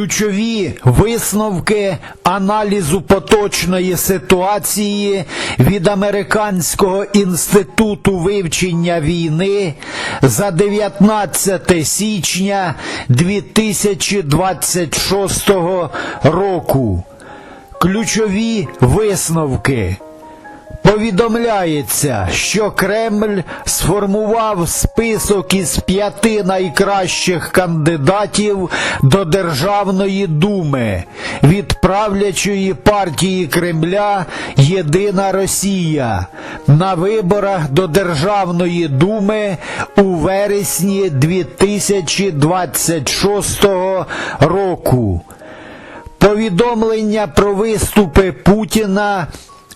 Ключові висновки аналізу поточної ситуації від Американського інституту вивчення війни за 19 січня 2026 року. Ключові висновки. Повідомляється, що Кремль сформував список із п'яти найкращих кандидатів до Державної думи від правлячої партії Кремля Єдина Росія на виборах до Державної думи у вересні 2026 року. Повідомлення про виступи Путіна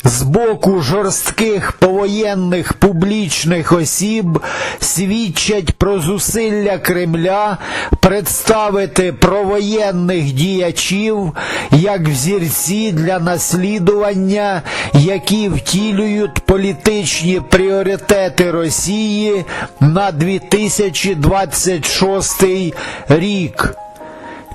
з боку жорстких повоєнних публічних осіб свідчать про зусилля Кремля представити провоєнних діячів як взірці для наслідування, які втілюють політичні пріоритети Росії на 2026 рік.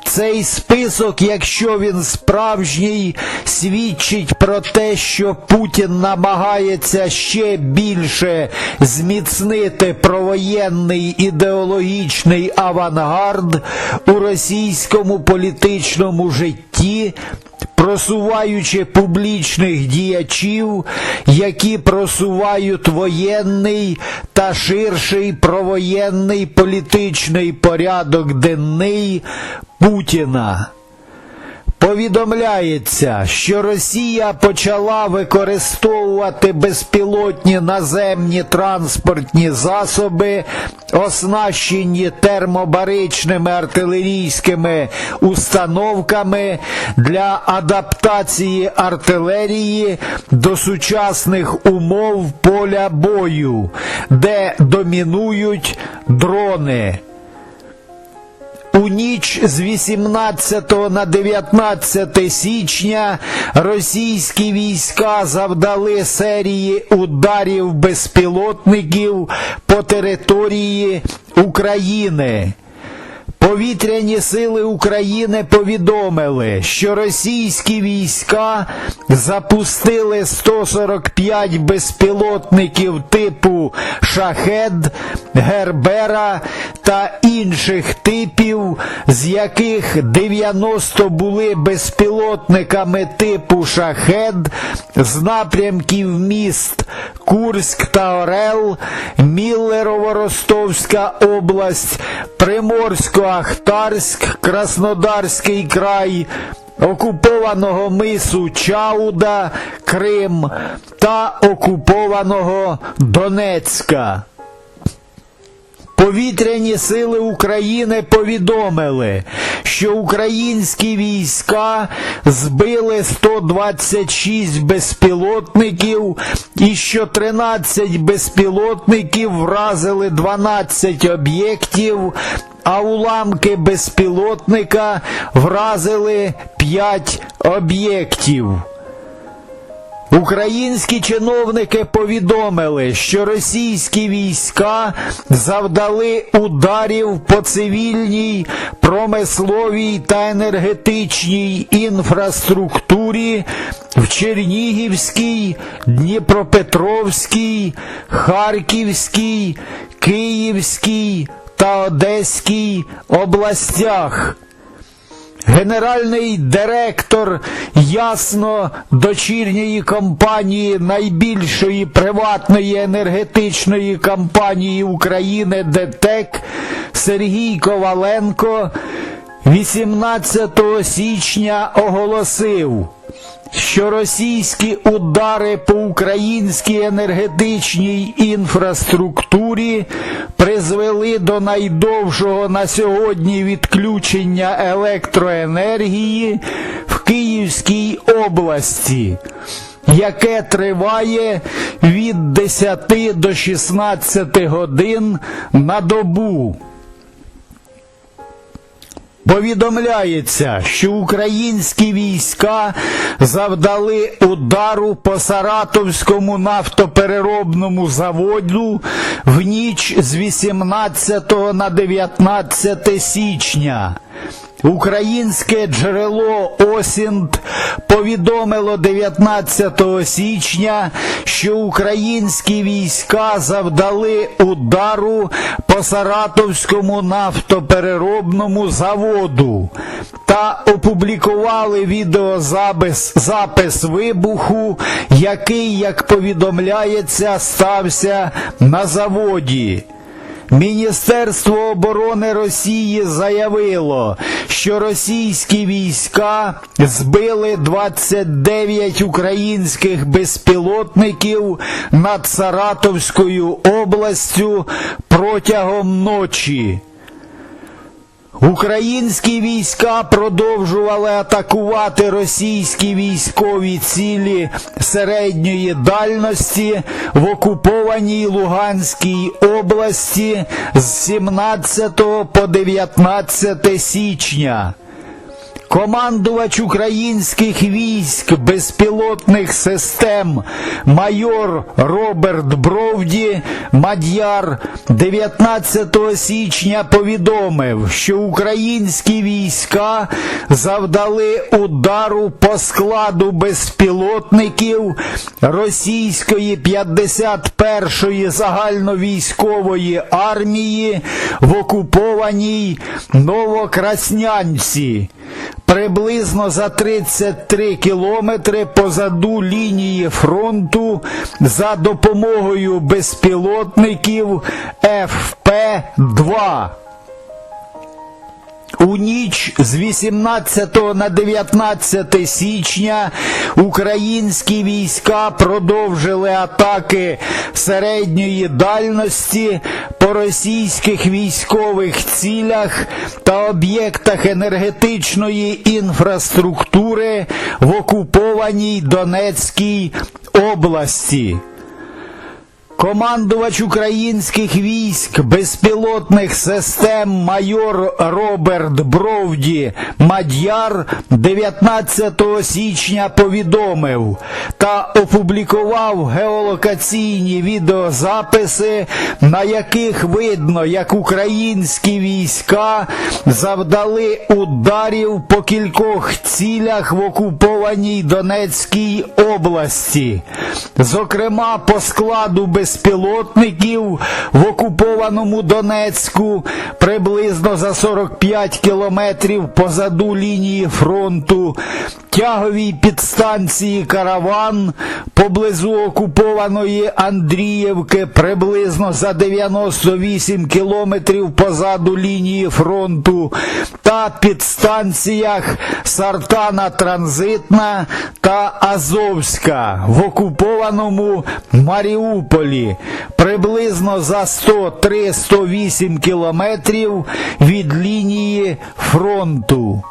Цей список, якщо він справжній, свідчить про те, що Путін намагається ще більше зміцнити провоєнний ідеологічний авангард у російському політичному житті, просуваючи публічних діячів, які просувають воєнний та ширший провоєнний політичний порядок денний Путіна. Повідомляється, що Росія почала використовувати безпілотні наземні транспортні засоби, оснащені термобаричними артилерійськими установками для адаптації артилерії до сучасних умов поля бою, де домінують дрони. У ніч з 18 на 19 січня російські війська завдали серії ударів безпілотників по території України. Повітряні сили України повідомили, що російські війська запустили 145 безпілотників типу Шахед, Гербера та інших типів, з яких 90 були безпілотниками типу Шахед з напрямків міст Курськ та Орел, Міллерово-Ростовська область, Приморсько-Ахтарськ, Краснодарський край, окупованого мису Чауда, Крим та окупованого Донецька. Повітряні сили України повідомили, що українські війська збили 126 безпілотників і що 13 безпілотників вразили 12 об'єктів, а уламки безпілотника вразили 5 об'єктів. Українські чиновники повідомили, що російські війська завдали ударів по цивільній, промисловій та енергетичній інфраструктурі в Чернігівській, Дніпропетровській, Харківській, Київській та Одеській областях. Генеральний директор ясно дочірньої компанії найбільшої приватної енергетичної компанії України ДТЕК Сергій Коваленко 18 січня оголосив, що російські удари по українській енергетичній інфраструктурі призвели до найдовшого на сьогодні відключення електроенергії в Київській області, яке триває від 10 до 16 годин на добу. Повідомляється, що українські війська завдали удару по Саратовському нафтопереробному заводу в ніч з 18 на 19 січня. Українське джерело Осінт повідомило 19 січня, що українські війська завдали удару по Саратовському нафтопереробному заводу та опублікували відеозапис запис вибуху, який, як повідомляється, стався на заводі. Міністерство оборони Росії заявило, що російські війська збили 29 українських безпілотників над Саратовською областю протягом ночі. Українські війська продовжували атакувати російські військові цілі середньої дальності в окупованій Луганській області з 17 по 19 січня. Командувач українських військ безпілотних систем майор Роберт Бровді Мадяр 19 січня повідомив, що українські війська завдали удару по складу безпілотників російської 51-ї загальновійськової армії в окупованій Новокраснянці приблизно за 33 кілометри позаду лінії фронту за допомогою безпілотників ФП-2. У ніч з 18 на 19 січня українські війська продовжили атаки середньої дальності по російських військових цілях та об'єктах енергетичної інфраструктури в окупованій Донецькій області. Командувач українських військ безпілотних систем майор Роберт Бровді Мадяр 19 січня повідомив та опублікував геолокаційні відеозаписи, на яких видно, як українські війська завдали ударів по кількох цілях в окупованій Донецькій області, зокрема по складу безпілотників в окупованому Донецьку приблизно за 45 кілометрів позаду лінії фронту, тяговій підстанції Караван поблизу окупованої Андріївки приблизно за 98 кілометрів позаду лінії фронту. Та підстанціях Сартана Транзитна та Азовська в окупованому Маріуполі приблизно за 103-108 кілометрів від лінії фронту.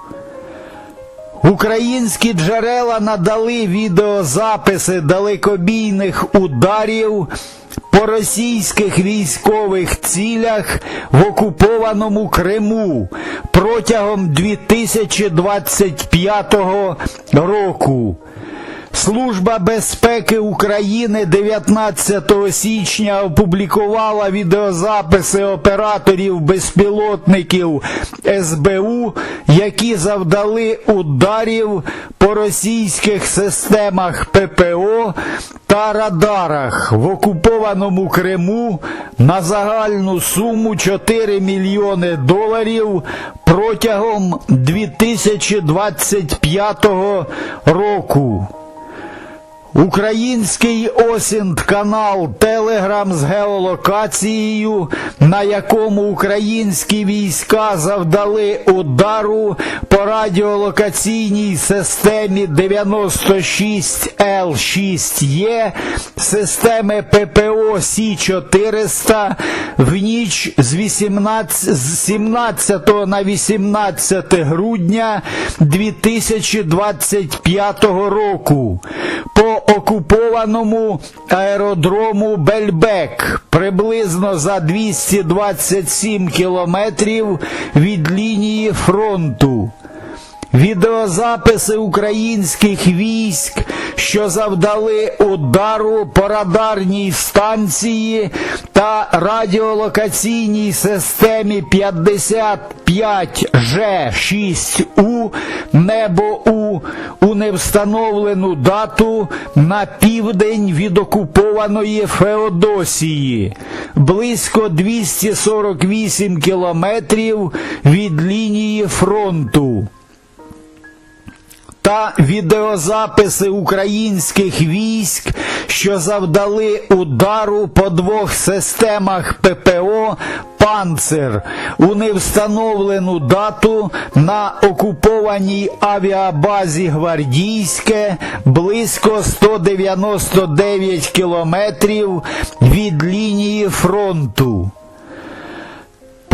Українські джерела надали відеозаписи далекобійних ударів по російських військових цілях в окупованому Криму протягом 2025 року. Служба безпеки України 19 січня опублікувала відеозаписи операторів безпілотників СБУ, які завдали ударів по російських системах ППО та радарах в окупованому Криму на загальну суму 4 мільйони доларів протягом 2025 року. Український осінт канал Телеграм з геолокацією, на якому українські війська завдали удару по радіолокаційній системі 96Л6Є системи ППО Сі-400 в ніч з 18, з 17 на 18 грудня 2025 року. По окупованому аеродрому Бельбек приблизно за 227 кілометрів від лінії фронту. Відеозаписи українських військ, що завдали удару по радарній станції та радіолокаційній системі 55G6У Небо У невстановлену дату на південь від окупованої Феодосії, близько 248 кілометрів від лінії фронту. Та відеозаписи українських військ, що завдали удару по двох системах ППО Панцер у невстановлену дату на окупованій авіабазі Гвардійське близько 199 кілометрів від лінії фронту.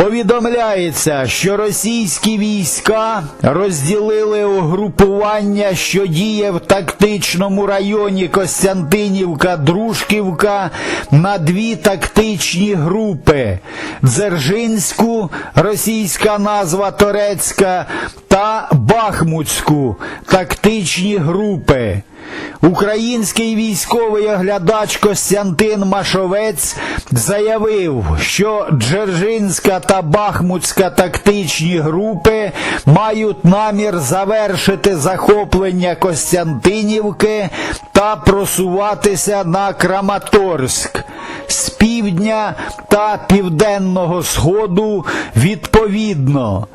Повідомляється, що російські війська розділили угрупування, що діє в тактичному районі Костянтинівка-Дружківка на дві тактичні групи: Дзержинську, російська назва Торецька, та Бахмутську тактичні групи. Український військовий оглядач Костянтин Машовець заявив, що Джержинська та Бахмутська тактичні групи мають намір завершити захоплення Костянтинівки та просуватися на Краматорськ з півдня та південного сходу відповідно.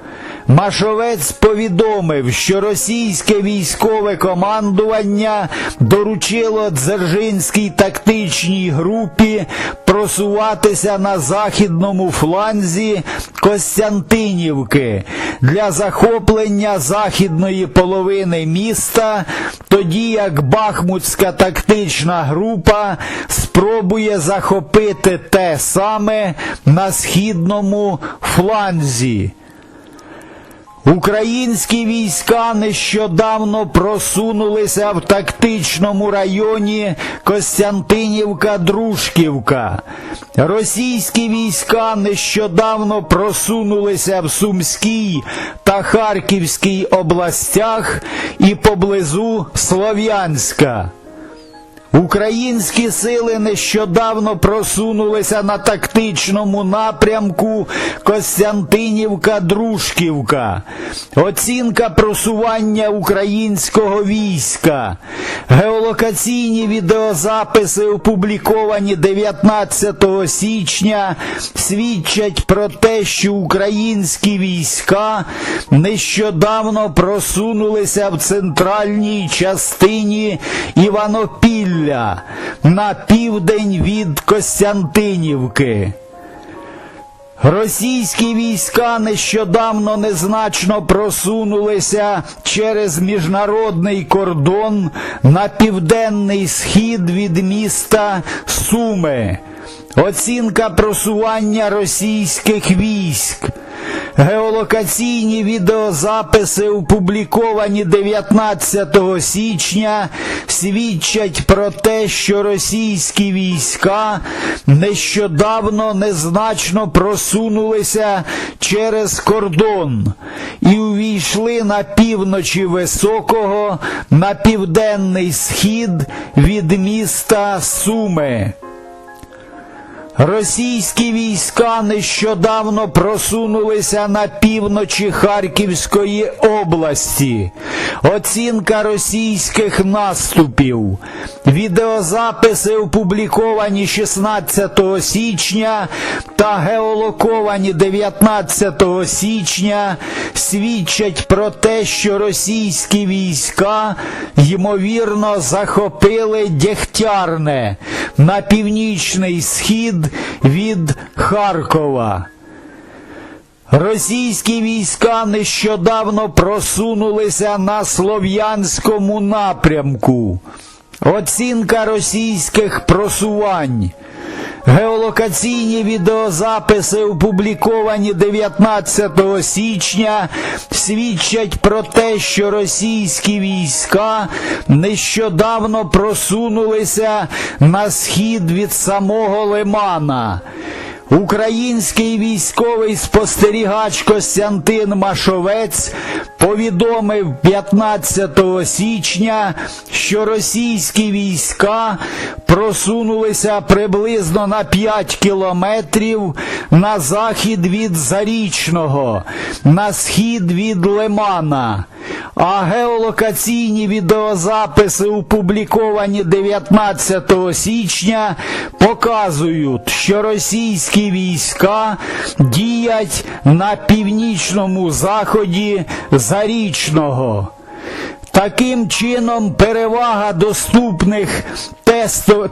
Машовець повідомив, що російське військове командування доручило Дзержинській тактичній групі просуватися на західному фланзі Костянтинівки для захоплення західної половини міста, тоді як Бахмутська тактична група спробує захопити те саме на східному фланзі. Українські війська нещодавно просунулися в тактичному районі Костянтинівка-Дружківка. Російські війська нещодавно просунулися в Сумській та Харківській областях і поблизу Слов'янська. Українські сили нещодавно просунулися на тактичному напрямку Костянтинівка-Дружківка. Оцінка просування українського війська. Геолокаційні відеозаписи, опубліковані 19 січня, свідчать про те, що українські війська нещодавно просунулися в центральній частині Іванопілля на південь від Костянтинівки. Російські війська нещодавно незначно просунулися через міжнародний кордон на південний схід від міста Суми. Оцінка просування російських військ. Геолокаційні відеозаписи, опубліковані 19 січня, свідчать про те, що російські війська нещодавно незначно просунулися через кордон і увійшли на півночі Високого на південний схід від міста Суми. Російські війська нещодавно просунулися на півночі Харківської області. Оцінка російських наступів. Відеозаписи опубліковані 16 січня та геолоковані 19 січня свідчать про те, що російські війська ймовірно захопили Дєхтярне на північний схід від Харкова. Російські війська нещодавно просунулися на Слов'янському напрямку. Оцінка російських просувань. Геолокаційні відеозаписи, опубліковані 19 січня, свідчать про те, що російські війська нещодавно просунулися на схід від самого Лимана. Український військовий спостерігач Костянтин Машовець повідомив 15 січня, що російські війська просунулися приблизно на 5 кілометрів на захід від Зарічного, на схід від Лимана. А геолокаційні відеозаписи, опубліковані 19 січня, показують, що російські війська діять на північному заході Зарічного. Таким чином, перевага доступних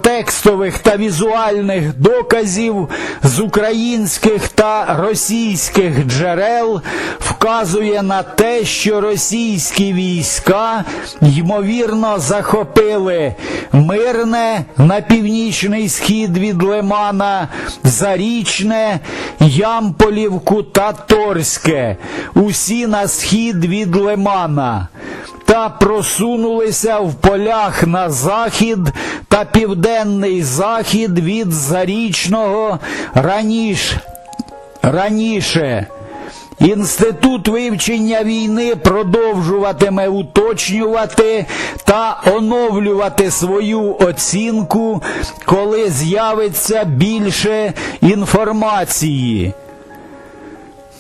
текстових та візуальних доказів з українських та російських джерел вказує на те, що російські війська ймовірно захопили мирне на північний схід від Лимана, Зарічне, Ямполівку та Торське, усі на схід від Лимана. Та просунулися в полях на захід та південний захід від Зарічного раніш, раніше. Інститут вивчення війни продовжуватиме уточнювати та оновлювати свою оцінку, коли з'явиться більше інформації.